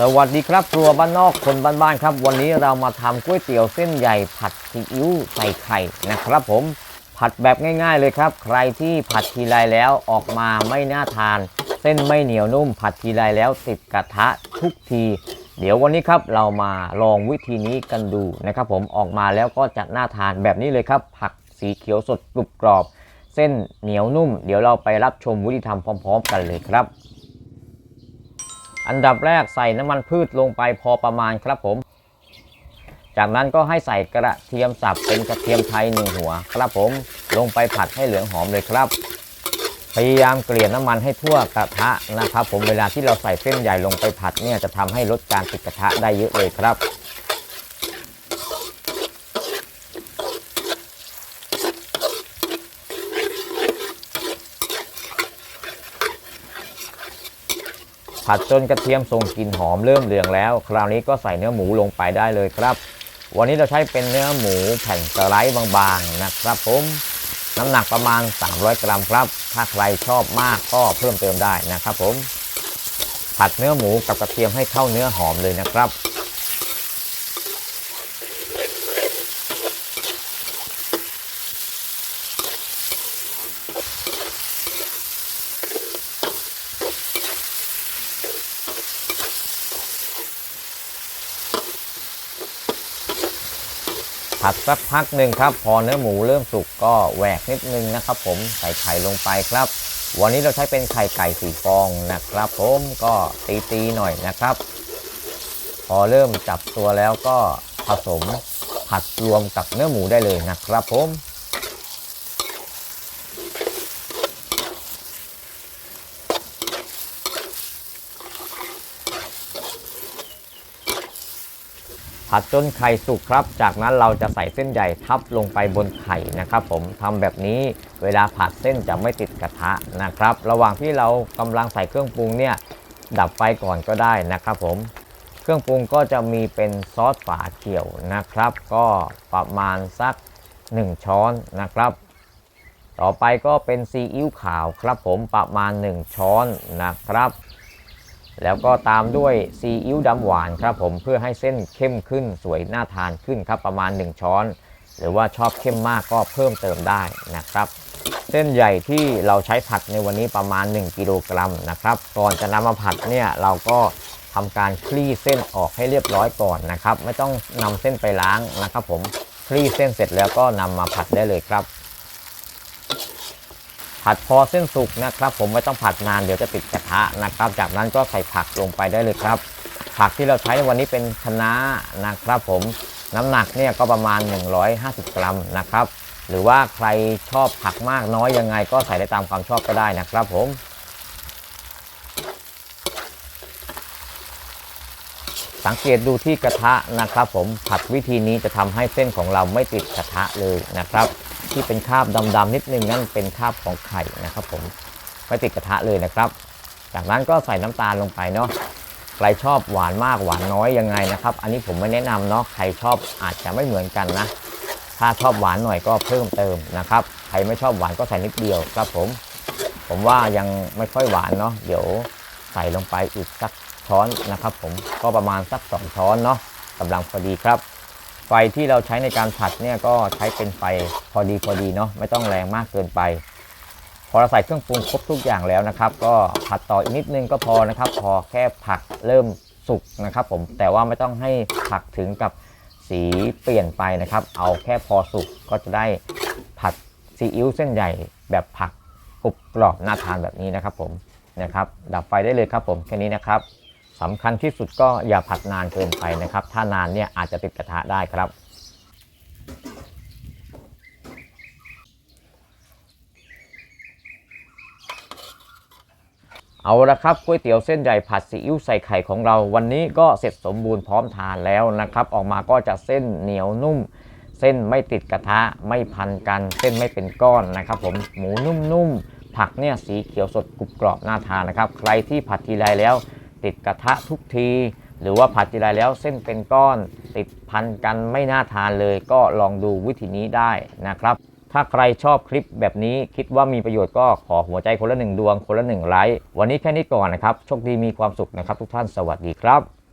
สวัสดีครับครัวบ้านนอกคนบ้านๆครับ วันนี้เรามาทำก๋วยเตี๋ยวเส้นใหญ่ผัดซีอิ๊วใส่ไข่นะครับ ผมผัดแบบง่ายๆเลยครับ ใครที่ผัดทีไรแล้วออกมาไม่น่าทาน เส้นไม่เหนียวนุ่ม ผัดทีไรแล้วติดกระทะทุกที เดี๋ยววันนี้ครับเรามาลองวิธีนี้กันดูนะครับผมออกมาแล้วก็จะน่าทานแบบนี้เลยครับ ผักสีเขียวสดกรุบกรอบ เส้นเหนียวนุ่ม เดี๋ยวเราไปรับชมวิธีทำพร้อม ๆ กันเลยครับ อันดับแรกใส่น้ำมันพืชลงไปพอประมาณครับผม จากนั้นก็ให้ใส่กระเทียมสับเป็นกระเทียมไทยหนึ่งหัว ครับผมลงไปผัดให้เหลืองหอมเลยครับ พยายามเกลี่ยน้ำมันให้ทั่วกระทะนะครับ ผมเวลาที่เราใส่เส้นใหญ่ลงไปผัดเนี่ยจะทำให้ลดการติดกระทะได้เยอะเลยครับ ผัดจนกระเทียมทรงกลิ่นหอมเริ่มเหลืองแล้ว คราวนี้ก็ใส่เนื้อหมูลงไปได้เลยครับ วันนี้เราใช้เป็นเนื้อหมูแผ่นสไลด์บางๆนะครับผมน้ำหนักประมาณ 300 กรัมครับ ถ้าใครชอบมากก็เพิ่มเติมได้นะครับผม ผัดเนื้อหมูกับกระเทียมให้เข้าเนื้อหอมเลยนะครับ ผัดสักพักหนึ่งครับ พอเนื้อหมูเริ่มสุกก็แหวกนิดนึงนะครับ ผมใส่ไข่ลงไปครับ วันนี้เราใช้เป็นไข่ไก่สีฟองนะครับ ผมก็ตีๆหน่อยนะครับ พอเริ่มจับตัวแล้วก็ผสมผัดรวมกับเนื้อหมูได้เลยนะครับผม ผัดจนไข่สุกครับ จากนั้นเราจะใส่เส้นใหญ่ทับลงไปบนไข่นะครับ ผมทำแบบนี้เวลาผัดเส้นจะไม่ติดกระทะนะครับ ระหว่างที่เรากำลังใส่เครื่องปรุงเนี่ยดับไฟก่อนก็ได้นะครับผมเครื่องปรุงก็จะมีเป็นซอสฝาเขียวนะครับ ก็ประมาณสัก 1 ช้อนนะครับ ต่อไปก็เป็นซีอิ๊วขาวครับผมประมาณ 1 ช้อนนะครับ แล้วก็ตามด้วยซีอิ๊วดำหวานครับผมเพื่อให้เส้นเข้มขึ้นสวยน่าทานขึ้นครับประมาณ 1 ช้อน หรือว่าชอบเข้มมากก็เพิ่มเติมได้นะครับ เส้นใหญ่ที่เราใช้ผัดในวันนี้ประมาณ 1 กิโลกรัมนะครับก่อนจะนำมาผัดเนี่ยเราก็ทำการคลี่เส้นออกให้เรียบร้อยก่อนนะครับ ไม่ต้องนำเส้นไปล้างนะครับ ผมคลี่เส้นเสร็จแล้วก็นำมาผัดได้เลยครับ ผัดพอเส้นสุกนะครับ ผมไม่ต้องผัดนานเดี๋ยวจะติดกระทะนะครับ จากนั้นก็ใส่ผักลงไปได้เลยครับ ผักที่เราใช้วันนี้เป็นคะน้านะครับ ผมน้ำหนักเนี่ยก็ประมาณ 150 กรัมนะครับ หรือว่าใครชอบผักมากน้อยยังไง ก็ใส่ได้ตามความชอบก็ได้นะครับ ผมสังเกตดูที่กระทะนะครับ ผมผัดวิธีนี้จะทำให้เส้นของเราไม่ติดกระทะเลยนะครับ ที่เป็นคราบดำๆนิดนึงนั่นเป็นคราบของไข่นะครับ ผมไม่ติดกระทะเลยนะครับ จากนั้นก็ใส่น้ำตาลลงไปเนาะใครชอบหวานมากหวานน้อยยังไงนะครับ อันนี้ผมไม่แนะนำเนาะใครชอบอาจจะไม่เหมือนกันนะ ถ้าชอบหวานหน่อยก็เพิ่มเติมนะครับใครไม่ชอบหวานก็ใส่นิดเดียวครับผม ผมว่ายังไม่ค่อยหวานเนาะเดี๋ยวใส่ลงไปอีกสักช้อนนะครับ ผมก็ประมาณสัก2ช้อนเนาะกำลังพอดีครับ ไฟที่เราใช้ในการผัดเนี่ยก็ใช้เป็นไฟพอดีพอดีเนาะไม่ต้องแรงมากเกินไป พอเราใส่เครื่องปรุงครบทุกอย่างแล้วนะครับ ก็ผัดต่ออีกนิดนึงก็พอนะครับ พอแค่ผักเริ่มสุกนะครับ ผมแต่ว่าไม่ต้องให้ผักถึงกับสีเปลี่ยนไปนะครับ เอาแค่พอสุกก็จะได้ผัดซีอิ๊วเส้นใหญ่แบบผักกรุบกรอบน่าทานแบบนี้นะครับ ผมนะครับ ดับไฟได้เลยครับผมแค่นี้นะครับ สำคัญที่สุดก็อย่าผัดนานเกินไปนะครับ ถ้านานเนี่ยอาจจะติดกระทะได้ครับเอาละครับก๋วยเตี๋ยวเส้นใหญ่ผัดซีอิ๊วใส่ไข่ของเรา วันนี้ก็เสร็จสมบูรณ์พร้อมทานแล้วนะครับ ออกมาก็จะเส้นเหนียวนุ่ม เส้นไม่ติดกระทะไม่พันกัน เส้นไม่เป็นก้อนนะครับผมหมูนุ่มๆผักเนี่ยสีเขียวสดกรุบกรอบน่าทานนะครับ ใครที่ผัดทีไรแล้ว ติดกระทะทุกที หรือว่าผัดทีไรแล้วเส้นเป็นก้อน ติดพันกันไม่น่าทานเลย ก็ลองดูวิธีนี้ได้นะครับ ถ้าใครชอบคลิปแบบนี้คิดว่ามีประโยชน์ก็ขอหัวใจคนละหนึ่งดวงคนละหนึ่งไลค์วันนี้แค่นี้ก่อนนะครับโชคดีมีความสุขนะครับ ทุกท่านสวัสดีครับ